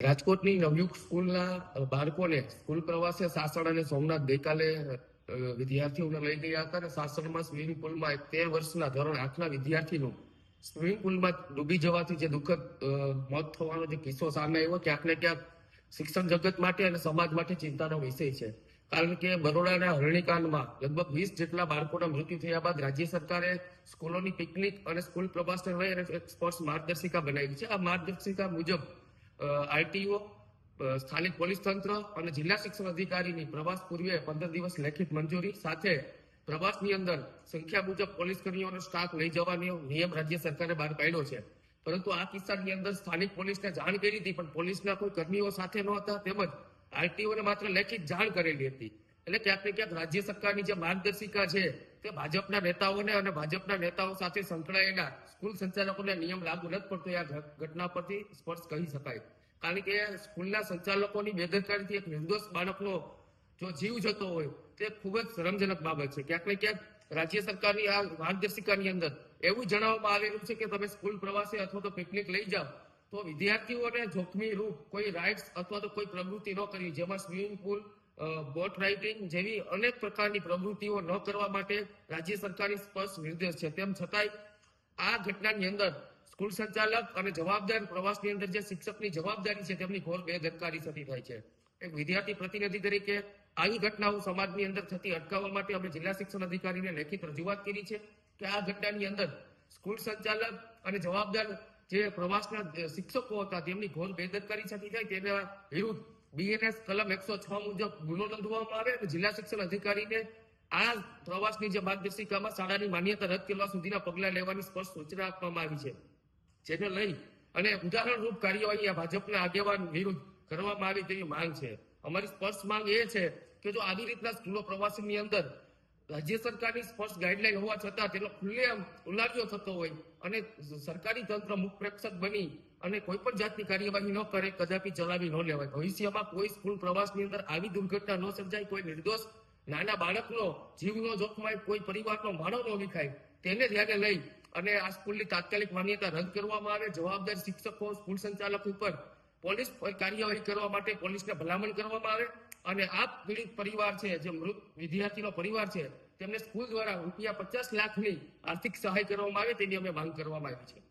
રાજકોટની નવયુગ સ્કૂલના બાળકોને સ્કૂલ પ્રવાસે સાસણ અને સોમનાથ ગઈકાલે વિદ્યાર્થીઓને લઈ ગયા હતા અને સાસણમાં સ્વિમિંગ પુલમાં તે વર્ષના ધોરણ આઠના વિદ્યાર્થીનું સ્વિમિંગ પુલમાં ડૂબી જવાથી જે દુઃખદ મોત થવાનો જે કિસ્સો સામે આવ્યો, ક્યાંક ને ક્યાંક શિક્ષણ જગત માટે અને સમાજ માટે ચિંતાનો વિષય છે. કારણ કે બરોડાના હરણીકાંડમાં લગભગ વીસ જેટલા બાળકોના મૃત્યુ થયા બાદ રાજ્ય સરકારે સ્કૂલોની પિકનિક અને સ્કૂલ પ્રવાસને લઈ અને સ્પોર્ટ્સ માર્ગદર્શિકા બનાવી છે. આ માર્ગદર્શિકા મુજબ આરટીઓ સ્થાનિક પોલીસ તંત્ર અને જિલ્લા શિક્ષણ અધિકારીની પ્રવાસ પૂર્વે પંદર દિવસ લેખિત મંજૂરી સાથે પ્રવાસની અંદર સંખ્યા મુજબ પોલીસ કર્મીઓનો સ્ટાફ લઈ જવાનો નિયમ રાજ્ય સરકારે બહાર પાડ્યો છે. પરંતુ આ કિસ્સાની અંદર સ્થાનિક પોલીસને જાણ કરી હતી, પણ પોલીસના કોઈ કર્મીઓ સાથે ન હતા તેમજ આરટીઓને માત્ર લેખિત જાણ કરેલી હતી. એટલે ક્યાંક ને ક્યાંક રાજ્ય સરકારની જે માર્ગદર્શિકા છે, તે ભાજપના નેતાઓને અને ભાજપના નેતાઓ સાથે સંકળાયેલા સ્કૂલ સંચાલકોને નિયમ લાગુ નથી પડતો આ ઘટના પરથી સ્પષ્ટ કહી શકાય. કારણ કે સ્કૂલના સંચાલકોની બેદરકારીથી એક નિર્દોષ બાળકનો જો જીવ જતો હોય, તે ખૂબ જ શરમજનક બાબત છે. ક્યાંક ને ક્યાંક રાજ્ય સરકારની આ માર્ગદર્શિકાની અંદર એવું જણાવવામાં આવેલું છે કે તમે સ્કૂલ પ્રવાસે અથવા તો પિકનિક લઈ જાઓ, તો વિદ્યાર્થીઓને જોખમી રૂપ કોઈ રાઇડ્સ અથવા તો કોઈ પ્રવૃત્તિ ન કરવી, જેમાં સ્વિમિંગ પુલ બોટ રાઇટિંગ જેવી અનેક પ્રકારની પ્રવૃત્તિઓ ન કરવા માટે રાજ્ય સરકારની સ્પષ્ટ નિર્દેશ છે. તેમ છતાંય આ ઘટનાની અંદર સ્કૂલ સંચાલક અને જવાબદાર પ્રવાસની અંદર જે શિક્ષકની જવાબદારી છે તેમની ઘોર બેદરકારી થતી થાય છે. એક વિદ્યાર્થી પ્રતિનિધિ તરીકે આવી ઘટનાઓ સમાજની અંદર થતી અટકાવવા માટે અમે જિલ્લા શિક્ષણ અધિકારીને લેખિત રજૂઆત કરી છે કે આ ઘટનાની અંદર સ્કૂલ સંચાલક અને જવાબદાર જે પ્રવાસના શિક્ષકો હતા તેમની ઘોર બેદરકારી થતી થાય તેના વિરુદ્ધ બીએનએસ કલમ એકસો છ મુજબ ગુનો નોંધવામાં આવે અને જિલ્લા શિક્ષણ અધિકારીને આ પ્રવાસની જે માર્ગદર્શિકામાં શાળાની માન્યતા રદ કરવા સુધીના પગલાં લેવાની સ્પષ્ટ સૂચના આપવામાં આવી છે. જેને લઈ અને ઉદાહરણરૂપ કાર્યવાહી આ ભાજપના આગેવાન વિરુદ્ધ કરવામાં આવી તેવી માંગ છે. અમારી સ્પષ્ટ માંગ એ છે કે જો આવી રીતના સ્કૂલો પ્રવાસીની અંદર રાજ્ય સરકારની સ્પષ્ટ ગાઈડલાઈન હોવા છતાં તેનો ખુલ્લેઆમ ઉલાવ્યો થતો હોય અને સરકારી તંત્ર મુખ પ્રેક્ષક બની અને કોઈ પણ જાતની કાર્યવાહી ન કરે, કદાપી ચલાવી ન લેવાય. ભવિષ્યમાં કોઈ સ્કૂલ પ્રવાસની અંદર આવી દુર્ઘટના ન સર્જાય, કોઈ નિર્દોષ નાના બાળકનો જીવનો જોખમાય, કોઈ પરિવારનો માનવ ન વિખાય, તેને ધ્યાને લઈ અને આ સ્કૂલની તાત્કાલિક માન્યતા રદ કરવામાં આવે. જવાબદાર શિક્ષકો, સ્કૂલ સંચાલક ઉપર પોલીસ કાર્યવાહી કરવા માટે પોલીસને ભલામણ કરવામાં આવે અને આ પીડિત પરિવાર છે, જે મૃત વિદ્યાર્થીનો પરિવાર છે, તેમને સ્કૂલ દ્વારા રૂપિયા પચાસ લાખની આર્થિક સહાય કરવામાં આવે, તેની અમે માંગ કરવામાં આવી છે.